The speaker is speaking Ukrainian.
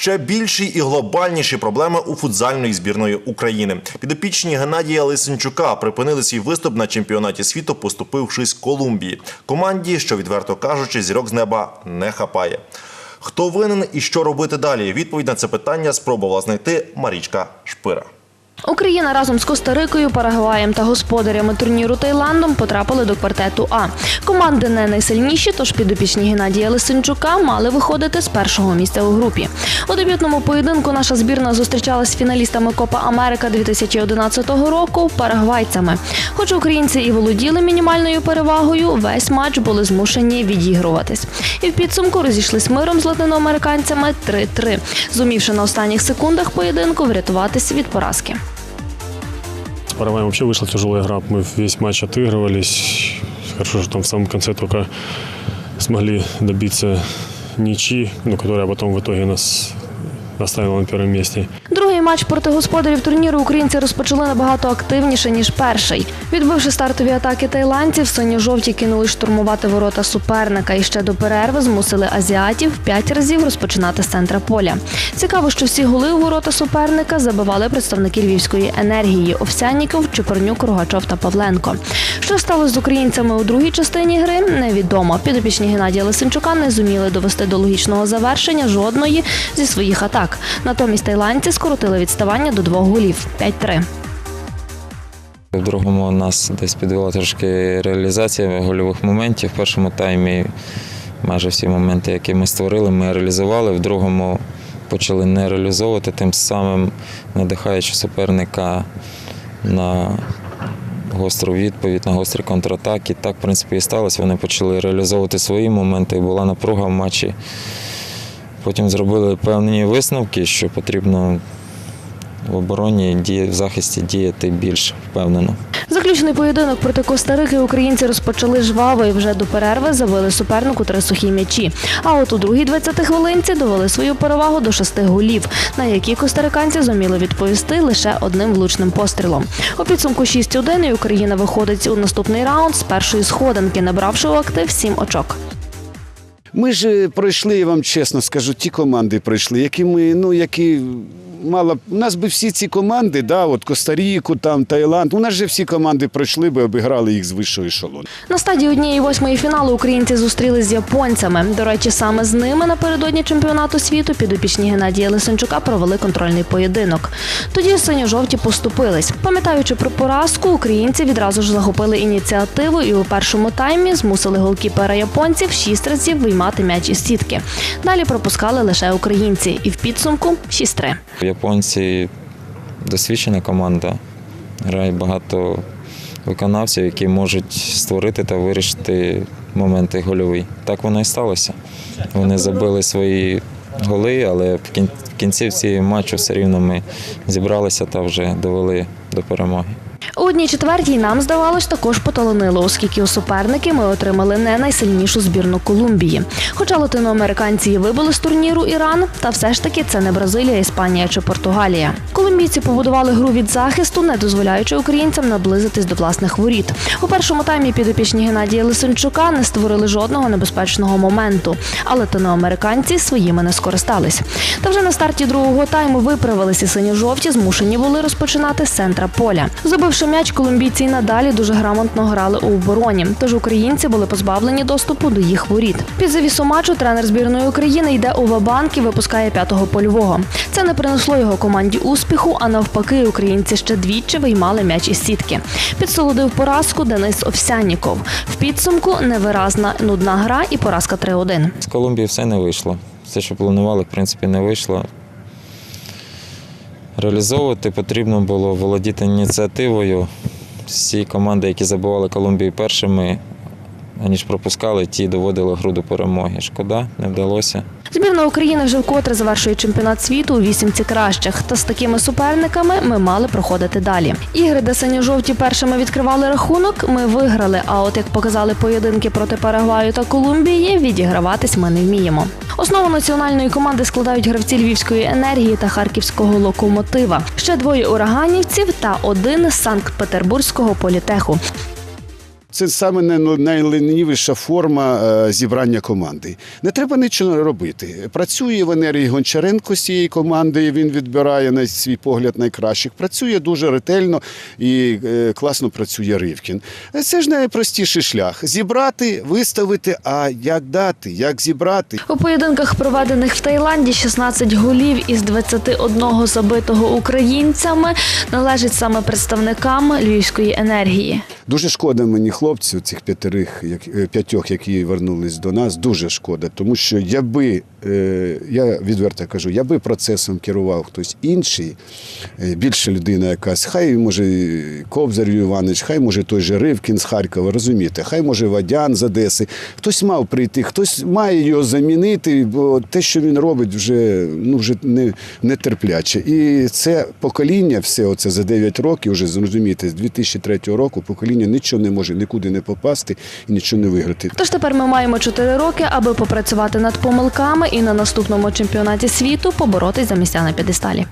Ще більші і глобальніші проблеми у футзальної збірної України. Підопічні Геннадія Лисенчука припинили свій виступ на чемпіонаті світу, поступившись Колумбії. Команді, що відверто кажучи, зірок з неба не хапає. Хто винен і що робити далі? Відповідь на це питання спробувала знайти Марічка Шпира. Україна разом з Коста-Рикою, Парагваєм та господарями турніру Таїландом потрапили до квартету А. Команди не найсильніші, тож підопічні Геннадія Лисенчука мали виходити з першого місця у групі. У дебютному поєдинку наша збірна зустрічалась з фіналістами Копа Америка 2011 року парагвайцями. Хоч українці і володіли мінімальною перевагою, весь матч були змушені відігруватись. І в підсумку розійшлись миром з латиноамериканцями 3-3, зумівши на останніх секундах поєдинку врятуватись від поразки. С Парагваем вообще вышла тяжелая игра. Мы весь матч отыгрывались. Хорошо, что там в самом конце только смогли добиться ничьи, ну, которая потом в итоге нас оставила на первом месте. Другий матч проти господарів турніру українці розпочали набагато активніше ніж перший. Відбивши стартові атаки тайландців, синьо-жовті кинули штурмувати ворота суперника і ще до перерви змусили азіатів п'ять разів розпочинати з центра поля. Цікаво, що всі голи у ворота суперника забивали представники львівської енергії Овсянніков, Чупорнюк, Рогачов та Павленко. Що сталося з українцями у другій частині гри, невідомо. Підопічні Геннадія Лисенчука не зуміли довести до логічного завершення жодної зі своїх атак. Натомість тайландці скоротили відставання до двох голів 5-3. В другому нас десь підвела трошки реалізація гольових моментів. В першому таймі майже всі моменти, які ми створили, ми реалізували. В другому почали не реалізовувати, тим самим надихаючи суперника на гостру відповідь, на гострі контратаки. Так, в принципі, і сталося. Вони почали реалізовувати свої моменти, була напруга в матчі. Потім зробили певні висновки, що потрібно в обороні в захисті діяти більш впевнено. Заключний поєдинок проти Коста-Рики українці розпочали жваво і вже до перерви завели супернику три сухі м'ячі. А от у другій 20 хвилинці довели свою перевагу до шести голів, на які костариканці зуміли відповісти лише одним влучним пострілом. У підсумку 6-1 і Україна виходить у наступний раунд з першої сходинки, набравши у актив сім очок. Ми ж пройшли, я вам чесно скажу, ті команди пройшли, які ми, ну які мало. б- У нас би всі ці команди, да, от Коста-Ріку, там, Таїланд, у нас же всі команди пройшли би, обіграли їх з вищого ешелону. На стадії однієї восьмої фіналу українці зустрілись з японцями. До речі, саме з ними напередодні чемпіонату світу підопічні Геннадія Лисенчука провели контрольний поєдинок. Тоді синьо-жовті поступились. Пам'ятаючи про поразку, українці відразу ж захопили ініціативу і у першому таймі змусили голкіпера японців шість разів виймати м'яч із сітки. Далі пропускали лише українці, і в підсумку 6-3. Японці досвідчена команда, грає багато виконавців, які можуть створити та вирішити моменти гольові. Так воно і сталося. Вони забили свої голи, але в кінці кінцівці матчу все рівно ми зібралися та вже довели до перемоги. У одній четвертій нам здавалось також поталонило, оскільки у суперники ми отримали не найсильнішу збірну Колумбії. Хоча латиноамериканці вибили з турніру Іран, та все ж таки це не Бразилія, Іспанія чи Португалія. Колумбійці побудували гру від захисту, не дозволяючи українцям наблизитись до власних воріт. У першому таймі підопічні Геннадія Лисенчука не створили жодного небезпечного моменту, а латиноамериканці своїми не скористались. Та вже на старті другого тайму виправилися синьо-жовті, змушені були розпочинати з центра поля. Забивши м'яч, колумбійці й надалі дуже грамотно грали у обороні. Тож українці були позбавлені доступу до їх воріт. Під завісу матчу тренер збірної України йде у вабанк і випускає п'ятого польового. Це не принесло його команді успіху, а навпаки, українці ще двічі виймали м'яч із сітки. Підсолодив поразку Денис Овсянніков. В підсумку невиразна нудна гра і поразка 3-1. З Колумбії все не вийшло. Все, що планували, в принципі, не вийшло. Реалізовувати потрібно було володіти ініціативою. Всі команди, які забували Колумбію першими, аніж пропускали, ті доводили гру до перемоги. Шкода, не вдалося. Збірна України вже вкотре завершує чемпіонат світу у вісімці кращих. Та з такими суперниками ми мали проходити далі. Ігри, де синьо-жовті першими відкривали рахунок, ми виграли. А от як показали поєдинки проти Парагваю та Колумбії, відіграватись ми не вміємо. Основу національної команди складають гравці львівської енергії та харківського локомотива. Ще двоє ураганівців та один з Санкт-Петербурзького політеху. Це саме най- найленівіша форма е, зібрання команди. Не треба нічого робити. Працює Валерій Гончаренко з цієї команди. Він відбирає на свій погляд найкращих. Працює дуже ретельно і е, класно працює Ривкін. Е, Це ж найпростіший шлях: зібрати, виставити. А як дати, як зібрати? У поєдинках, проведених в Таїланді, 16 голів із 21 забитого українцями належить саме представникам львівської енергії. Дуже шкода мені хлопців, цих п'ятерих, е, п'ятьох, які вернулись до нас. Дуже шкода, тому що якби е, я відверто кажу, якби процесом керував хтось інший, е, більша людина якась, хай може Кобзар Іванович, хай може той же Ривкін з Харкова, розумієте, хай може Вадян з Одеси. Хтось мав прийти, хтось має його замінити, бо те, що він робить, вже ну вже не, не терпляче. І це покоління, все оце за 9 років, вже зрозумієте, з 2003 року покоління нічого не може нікуди не попасти і нічого не виграти. Тож тепер ми маємо 4 роки, аби попрацювати над помилками і на наступному чемпіонаті світу поборотись за місця на п'єдесталі.